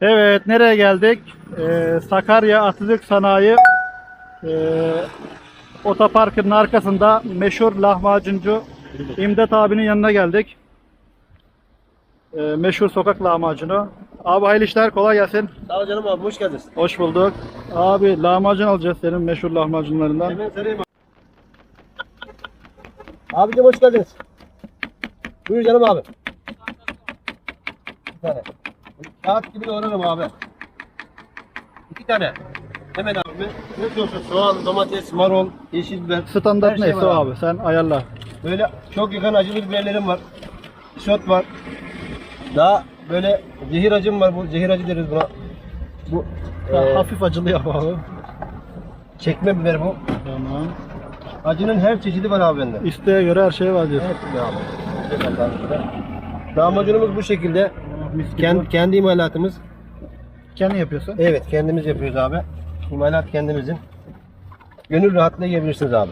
Evet, nereye geldik? Ee, Sakarya Atatürk Sanayi ee, Otoparkı'nın arkasında meşhur lahmacuncu İmdat abinin yanına geldik. Ee, meşhur sokak lahmacunu. Abi hayırlı işler, kolay gelsin. Sağ ol canım abi hoş geldiniz. Hoş bulduk. Abi lahmacun alacağız senin meşhur lahmacunlarından. Hemen sarayım abi. Abicim hoş geldiniz. Buyur canım abi. Bir tane. Saat gibi doğrarım abi. İki tane. Hemen abi. Ne diyorsun? Soğan, domates, marul, yeşil biber. Standart Her şey neyse var o abi. Sen ayarla. Böyle çok yakan acılı biberlerim var. Şot var. Daha böyle zehir acım var. Bu zehir acı deriz buna. Bu eee, hafif acılı yap abi. çekme biber bu. Tamam. Acının her çeşidi var abi bende. İsteğe göre her şey var diyorsun. Evet abi. Abi. Damacunumuz bu şekilde. Mis gibi. Kendi, kendi imalatımız. Kendin yapıyorsun. Evet kendimiz yapıyoruz abi. İmalat kendimizin. Gönül rahatlığı yiyebilirsiniz abi.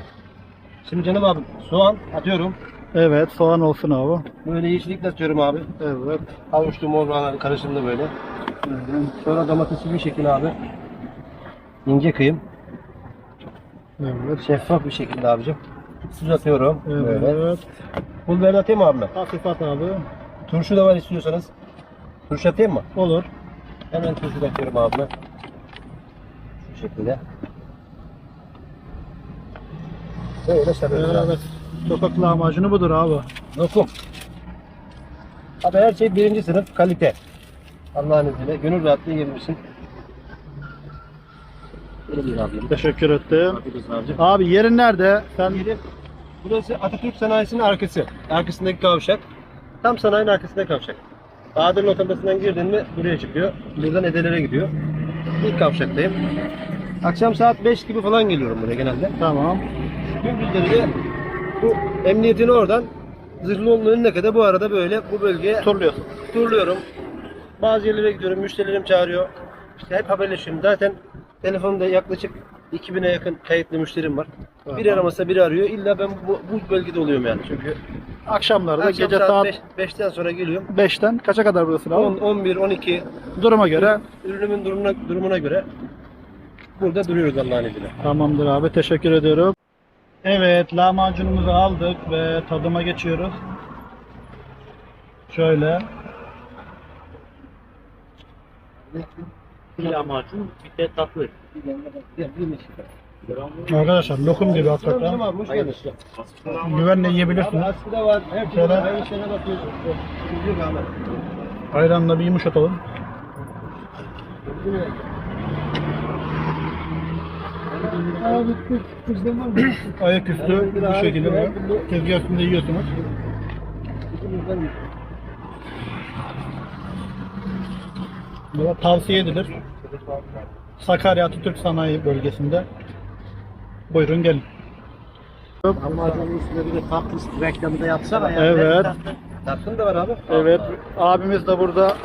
Şimdi canım abi soğan atıyorum. Evet, soğan olsun abi. Böyle yeşillikle atıyorum abi. Evet. Havuçlu mor lahana karışımda böyle. Sonra domatesi bir şekilde abi. İnce kıyım. Evet. Şeffaf bir şekilde abicim. Tuz atıyorum. Böyle. Evet. Pul biber atayım abi ben? Hafif at abi. Turşu da var istiyorsanız. Turşu atayım mı? Olur. Hemen turşu da atıyorum abi. ben. Şu şekilde. Böyle sarıyoruz abi. Evet. Sokak lahmacunu budur abi. Lokum. Abi her şey birinci sınıf kalite. Allah'ın izniyle gönül rahatlığı. Böyle bir abim. Teşekkür ettim. Bakıyoruz abicim. Abi yerin nerede? Sen Yeri- Burası Atatürk Sanayisi'nin arkası. Arkasındaki kavşak. Tam sanayinin arkasındaki kavşak. Bahadır lokantasından girdin mi buraya çıkıyor. Buradan Edelere gidiyor. İlk kavşaktayım. Akşam saat 5 gibi falan geliyorum buraya genelde. tamam. Gündüzleri de bu emniyetin oradan Zırhlıoğlu'nun önüne kadar bu arada böyle bu bölgeye Turluyorsun. turluyorum. Bazı yerlere gidiyorum, müşterilerim çağırıyor. İşte hep haberleşiyorum. Zaten telefonda yaklaşık 2000'e yakın kayıtlı müşterim var. Biri aramasa biri arıyor. İlla ben bu, bu bölgede oluyorum yani. Çünkü Akşamları da akşam gece saat beş- 5'ten sonra geliyorum. 5'ten kaça kadar buradasın abi? 10, 11, 12 Duruma göre. ürünümün durumuna, durumuna göre burada duruyoruz Allah'ın izniyle. Tamamdır abi. Teşekkür ediyorum. Evet, lahmacunumuzu aldık ve tadıma geçiyoruz. Şöyle. Bir lahmacun bir de tatlı. Arkadaşlar lokum gibi hakikaten. Güvenle yiyebilirsiniz. Şöyle. Ayranla bir yumuşatalım. Ayaküstü bu şekilde böyle tezgah üstünde yiyorsunuz. Böyle tavsiye edilir. Sakarya Atatürk Sanayi Bölgesi'nde. Buyurun gelin. Lahmacunun üstüne bir de tatlı reklamı da yapsana ya. Evet. Tatlım da var abi. Evet. Abimiz de burada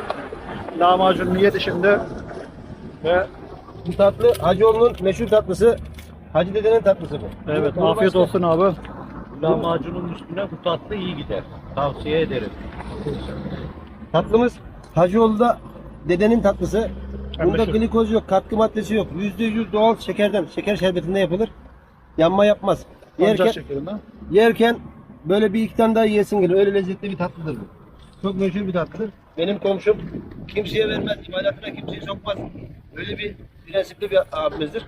lahmacununu yedi şimdi. Ve Bu tatlı Hacıoğlu'nun meşhur tatlısı. Hacı dedenin tatlısı bu. evet Bunu afiyet başka- olsun abi. Lahmacunun üstüne bu tatlı iyi gider. Tavsiye ederim. Tatlımız Hacıoğlu'da dedenin tatlısı. Bunda meşhur. glikoz yok, katkı maddesi yok. Yüzde yüz doğal şekerden, şeker şerbetinde yapılır. Yanma yapmaz. Yerken, Yerken, şeklinde. yerken böyle bir iki tane daha yiyesin gelir. Öyle lezzetli bir tatlıdır bu. Çok meşhur bir tatlıdır. Benim komşum kimseye vermez, imalatına kimseyi sokmaz. Öyle bir prensipli bir abimizdir.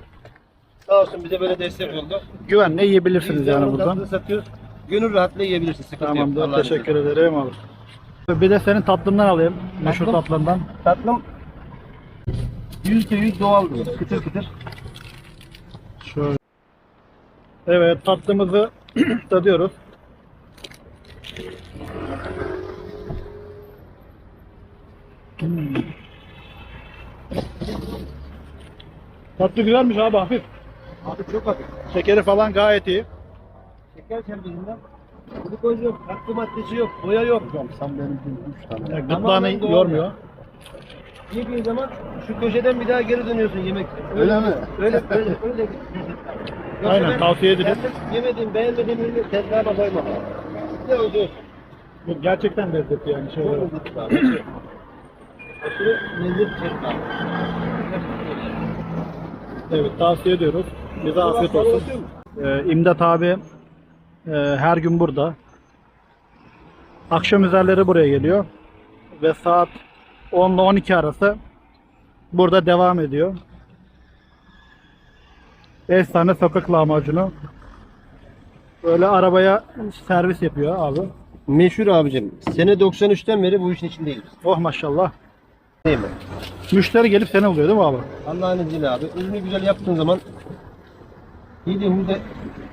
Sağ olsun bize böyle destek oldu. Güvenle yiyebilirsiniz Biz de yani onun buradan. tatlını satıyoruz. Gönül rahatlığı yiyebilirsin. Sıkıntı yok. Tamamdır. Allah'ın Teşekkür ederim abi. Bir de senin tatlından alayım. Meşhur Tatlım? tatlından. Tatlım yüzde yüz doğal kıtır kıtır. Evet tatlımızı tadıyoruz. Hmm. Tatlı güzelmiş abi hafif. Abi çok hafif. Şekeri falan gayet iyi. Şeker şerbetinden glikoz yok, katkı maddesi yok, boya yok. Sen benim üç tane. Tamamen Gırtlağını doğal yormuyor. Yediğin zaman şu köşeden bir daha geri dönüyorsun yemek. Öyle mi? Öyle öyle öyle. Aynen, tavsiye kendim Yemediğim, beğenmediğim ürünü tezgahıma koymam. Ne oldu? Bu gerçekten lezzetli yani. Lezzetli abi. Aşırı lezzet abi. Evet tavsiye ediyoruz. Bize afiyet olsun. Ee, İmdat abi e, her gün burada. Akşam üzerleri buraya geliyor. Ve saat 10 ile 12 arası burada devam ediyor. Efsane sokak lahmacunu. Böyle arabaya servis yapıyor abi. Meşhur abicim. Sene 93'ten beri bu işin içindeyiz. Oh maşallah. Değil mi? Müşteri gelip seni buluyor değil mi abi? Allah'ın izniyle abi. Ürünü güzel yaptığın zaman yediğinde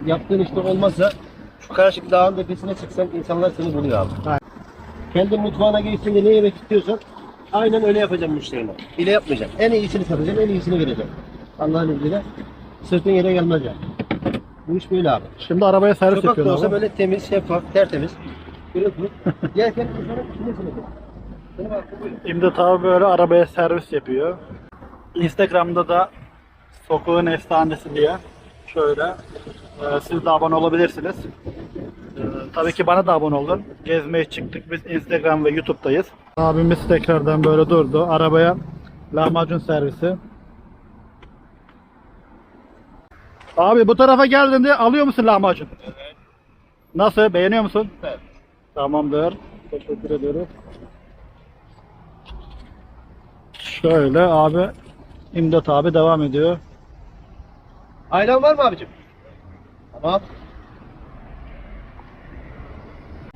yaptığın işte olmazsa şu karşıki dağın tepesine çıksan insanlar seni buluyor abi. Aynen. Kendi mutfağına geçtiğinde ne yemek istiyorsan aynen öyle yapacağım müşterine. Bile yapmayacağım. En iyisini satacağım, en iyisini vereceğim. Allah'ın izniyle sırtın yere gelmez yani. Bu iş böyle abi. Şimdi arabaya servis Sokakta yapıyor olsa abi. böyle temiz, şeffaf, tertemiz. Pırıl Yerken insanın içine sinir. Benim hakkım bu. İmdat abi böyle arabaya servis yapıyor. Instagram'da da sokağın efsanesi diye şöyle e, siz de abone olabilirsiniz. E, tabii ki bana da abone olun. Gezmeye çıktık biz Instagram ve YouTube'dayız. Abimiz tekrardan böyle durdu. Arabaya lahmacun servisi. Abi bu tarafa geldiğinde alıyor musun lahmacun? Evet. Nasıl? Beğeniyor musun? Evet. Tamamdır. Teşekkür ediyoruz. Şöyle abi İmdat abi devam ediyor. Ayran var mı abicim? Tamam.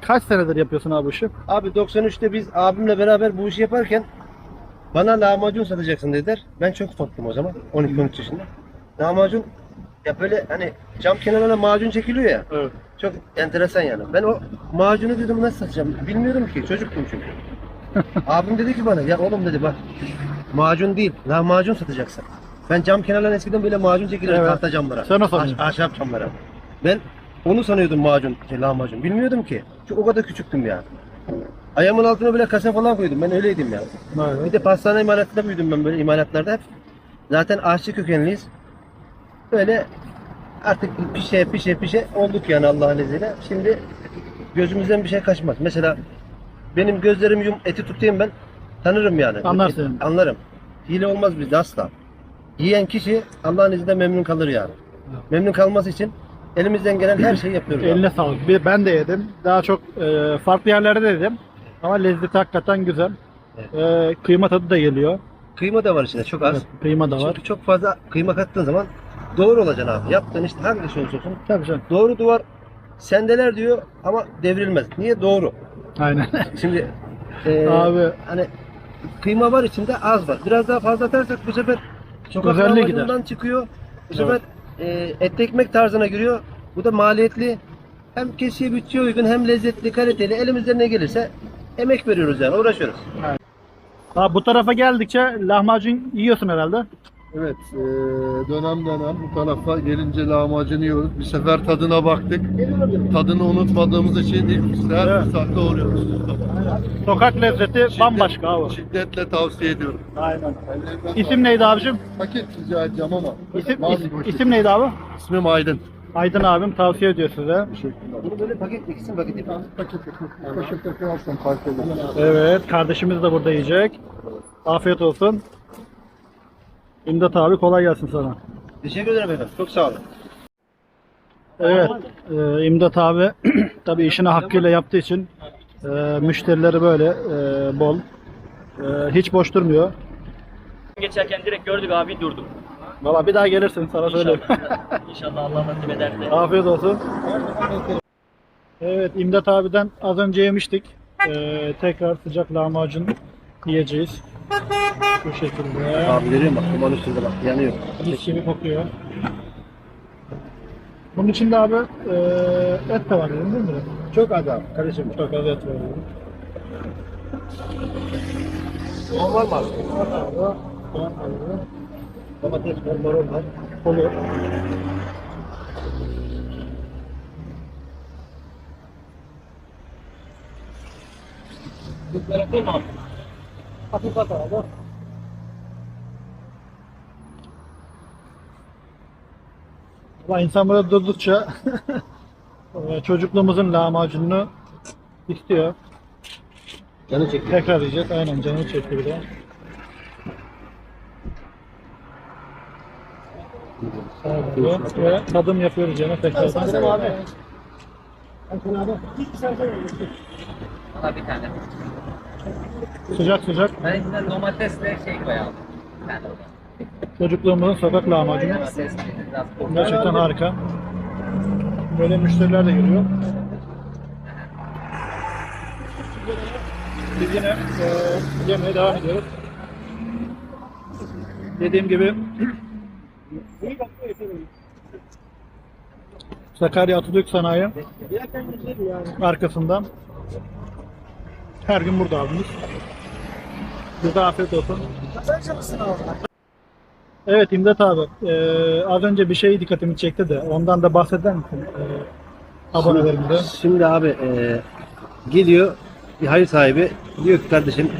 Kaç senedir yapıyorsun abi bu işi? Abi 93'te biz abimle beraber bu işi yaparken bana lahmacun satacaksın dediler. Ben çok ufaktım o zaman. 12-13 yaşında. Lahmacun ya böyle hani cam kenarına macun çekiliyor ya. Evet. Çok enteresan yani. Ben o macunu dedim nasıl satacağım? Bilmiyorum ki. Çocuktum çünkü. Abim dedi ki bana ya oğlum dedi bak macun değil lahmacun satacaksın. Ben cam kenarlarına eskiden böyle macun çekilirdi Evet. tahta camlara. Sen o sanıyorsun. Ahş- ahşap camlara. Ben onu sanıyordum macun, şey, lahmacun. Bilmiyordum ki. Çünkü o kadar küçüktüm ya. Ayağımın altına böyle kase falan koydum. Ben öyleydim ya. Bir de pastane imalatında büyüdüm ben böyle imalatlarda hep. Zaten aşçı kökenliyiz. Böyle artık pişe pişe pişe olduk yani Allah'ın izniyle. Şimdi gözümüzden bir şey kaçmaz. Mesela benim gözlerim yum eti tutayım ben tanırım yani. Anlarsın. Anlarım. Hile olmaz bizde asla. Yiyen kişi Allah'ın izniyle memnun kalır yani. Memnun kalması için elimizden gelen her şeyi yapıyoruz. abi. Eline sağlık. Bir- Ben de yedim. Daha çok e, farklı yerlerde de yedim. Ama lezzeti hakikaten güzel. E, kıyma tadı da geliyor. Kıyma da var içinde çok az. Evet, kıyma da var. Çünkü çok fazla kıyma kattığın zaman doğru olacaksın abi. Yaptığın işte hangi şey olursa olsun Tabii canım. Doğru duvar sendeler diyor ama devrilmez. Niye? Doğru. Aynen. Şimdi e, Abi. hani kıyma var içinde az var. Biraz daha fazla atarsak bu sefer sokak gider. çıkıyor. Bu Evet. sefer e, etli ekmek tarzına giriyor. Bu da maliyetli. Hem kesiye bütçeye uygun hem lezzetli, kaliteli. Elimizden ne gelirse emek veriyoruz yani uğraşıyoruz. Abi bu tarafa geldikçe lahmacun yiyorsun herhalde. Evet, eee, dönem dönem bu tarafa gelince lahmacun yiyoruz. Bir sefer tadına baktık. Tadını unutmadığımız için ilk her Evet. fırsatta uğruyoruz. Sokak lezzeti Şiddet- bambaşka abi. Şiddetle tavsiye ediyorum. Aynen. İsim neydi abicim? Paket rica edeceğim ama. İsim, Mavi is- poşet. isim neydi abi? İsmim Aydın. Aydın abim tavsiye ediyor size. Teşekkürler. Bunu böyle paket ikisini paket yapalım. Paket fark. Evet, kardeşimiz de burada yiyecek. Afiyet olsun. İmdat abi kolay gelsin sana. Teşekkür ederim efendim. Çok sağ olun. Evet, e, İmdat abi tabi işini hakkıyla yaptığı için e, müşterileri böyle e, bol. E, hiç boş durmuyor. Geçerken direkt gördük abi durduk. Valla bir daha gelirsin sana söyleyeyim. İnşallah, İnşallah Allah nasip ederse. Afiyet olsun. Evet, İmdat abiden az önce yemiştik. E, tekrar sıcak lahmacun yiyeceğiz. Bu şekilde. Abi görüyor musun? Bak duman üstünde bak yanıyor. Mis gibi kokuyor. Bunun içinde abi e, et de var dedim değil mi? Çok az abi. Kardeşim. Çok az et var. Soğan var mı abi? Soğan var. Domates var, marul var. Olur. Hafif at abi. Ulan insan burada durdukça e, çocukluğumuzun lahmacununu istiyor. Canı çekti. Tekrar yiyeceğiz. Aynen canı çekti bir de. Sağ Ve tadım yapıyoruz canım tekrar. Sen sen abi. Ben sana abi. Hiçbir sen sen Bana bir tane. Sıcak sıcak Ben içine domatesle şey koyalım. Çocukluğumuzun sokak lahmacunu. Domates biraz koy. Gerçekten harika. Böyle müşteriler de geliyor. Biz yine e, yemeye devam ediyoruz. Dediğim gibi Sakarya Atatürk Sanayi arkasından her gün burada abimiz. Size afiyet olsun. Evet İmdat abi, e, az önce bir şey dikkatimi çekti de ondan da bahseder misin e, abonelerimize? Şimdi abi e, geliyor bir hayır sahibi diyor ki kardeşim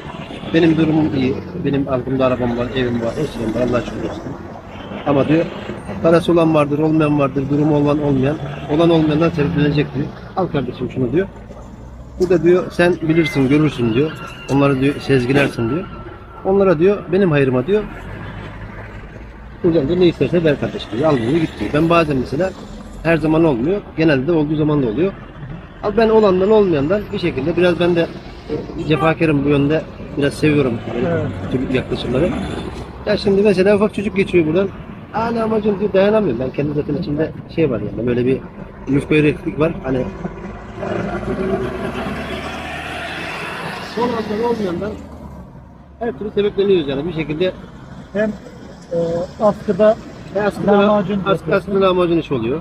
benim durumum iyi. Benim altımda arabam var, evim var, her şeyim var. Allah şükür olsun. Ama diyor parası olan vardır, olmayan vardır, durumu olan olmayan. Olan olmayandan sebeplenecek diyor. Al kardeşim şunu diyor. Bu da diyor sen bilirsin, görürsün diyor. Onları diyor sezgilersin diyor. Onlara diyor benim hayırıma diyor. Buradan da ne isterse ver kardeşim diyor. Al bunu git diyor. Ben bazen mesela her zaman olmuyor. Genelde de olduğu zaman da oluyor. Abi ben olandan olmayandan bir şekilde biraz ben de e, cefakarım bu yönde biraz seviyorum Evet. yaklaşımları. Ya şimdi mesela ufak çocuk geçiyor buradan. Hala amacım diyor dayanamıyorum. Ben kendi zaten içimde şey var yani böyle bir yufka var. Hani olandan olmayandan her türlü sebepleniyoruz yani bir şekilde Hem e, askıda aslında Lahmacun aslında, aslında lahmacun iş oluyor.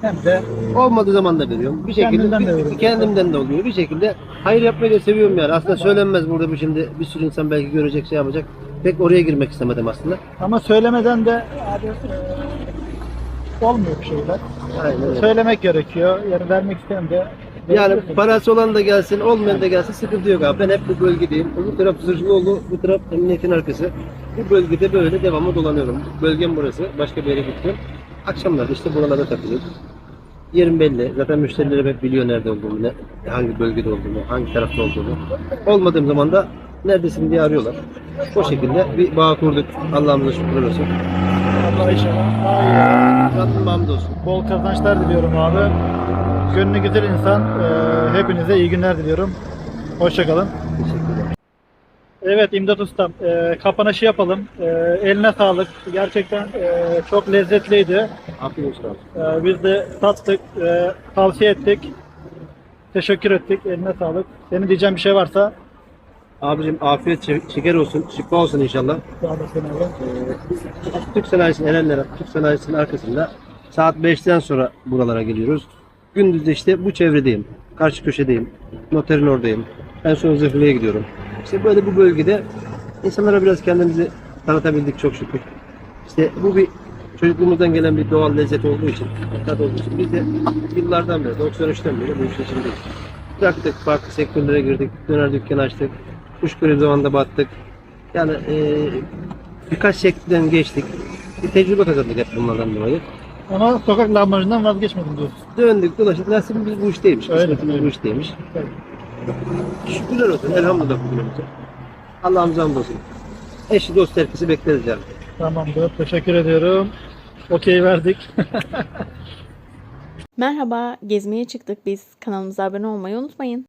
hem de Olmadığı zaman da veriyorum. Bir şekilde Kendinden de bir- veriyorsun. kendimden de oluyor. Bir şekilde hayır yapmayı da seviyorum yani. Aslında söylenmez burada bu şimdi bir sürü insan belki görecek şey yapacak. Pek oraya girmek istemedim aslında. ama söylemeden de abi e, olmuyor bir şeyler. Aynen öyle. Söylemek gerekiyor. Yani vermek isteyen de Yani parası olan da gelsin, olmayan da gelsin sıkıntı yok abi. Ben hep bu bölgedeyim. Bu taraf Zırhlıoğlu, bu taraf emniyetin arkası. Bu bölgede böyle devamlı dolanıyorum. Bölgem burası. Başka bir yere gitmiyorum. Akşamlar işte buralarda takılıyorum. Yerim belli. Zaten müşterilerim hep biliyor nerede olduğumu, ne, hangi bölgede olduğumu, hangi tarafta olduğumu. Olmadığım zaman da neredesin diye arıyorlar. O şekilde bir bağ kurduk. Allah'ımıza şükürler olsun. Allah inşallah. Rabbim hamdolsun. Bol kazançlar diliyorum abi. Gönlü güzel insan. e, hepinize iyi günler diliyorum. Hoşçakalın. Teşekkürler. Evet İmdat Ustam, e, kapanışı yapalım. E, eline sağlık. Gerçekten e, çok lezzetliydi. Afiyet olsun. E, biz de tattık, e, tavsiye ettik. Teşekkür ettik. Eline sağlık. Senin diyeceğin bir şey varsa Abicim afiyet şe- şeker olsun, şifa olsun inşallah. da sen abi. Türk Sanayisi'nin Erenler Türk Sanayisi'nin arkasında saat 5'ten sonra buralara geliyoruz. Gündüz de işte bu çevredeyim. Karşı köşedeyim. Noterin oradayım. En son Zırhlı'ya gidiyorum. İşte böyle bu bölgede insanlara biraz kendimizi tanıtabildik çok şükür. İşte bu bir çocukluğumuzdan gelen bir doğal lezzet olduğu için, tat olduğu için biz de yıllardan beri, 93'ten beri bu işin içindeyiz. Bıraktık, farklı sektörlere girdik, döner dükkanı açtık, kuş görevi zamanında battık. Yani eee birkaç sektörden geçtik. Bir tecrübe kazandık hep bunlardan dolayı. Ama sokak lahmacundan vazgeçmedim diyorsun. Döndük dolaştık. Nasibimiz bu işteymiş. Öyle, Kısmetimiz bu işteymiş. Evet. Şükürler olsun. Elhamdülillah bugünümüze. Allah'ımıza hamdolsun. Eşi dost herkesi bekleriz yani. Tamamdır. Teşekkür ediyorum. Okey verdik. Merhaba, gezmeye çıktık biz. Kanalımıza abone olmayı unutmayın.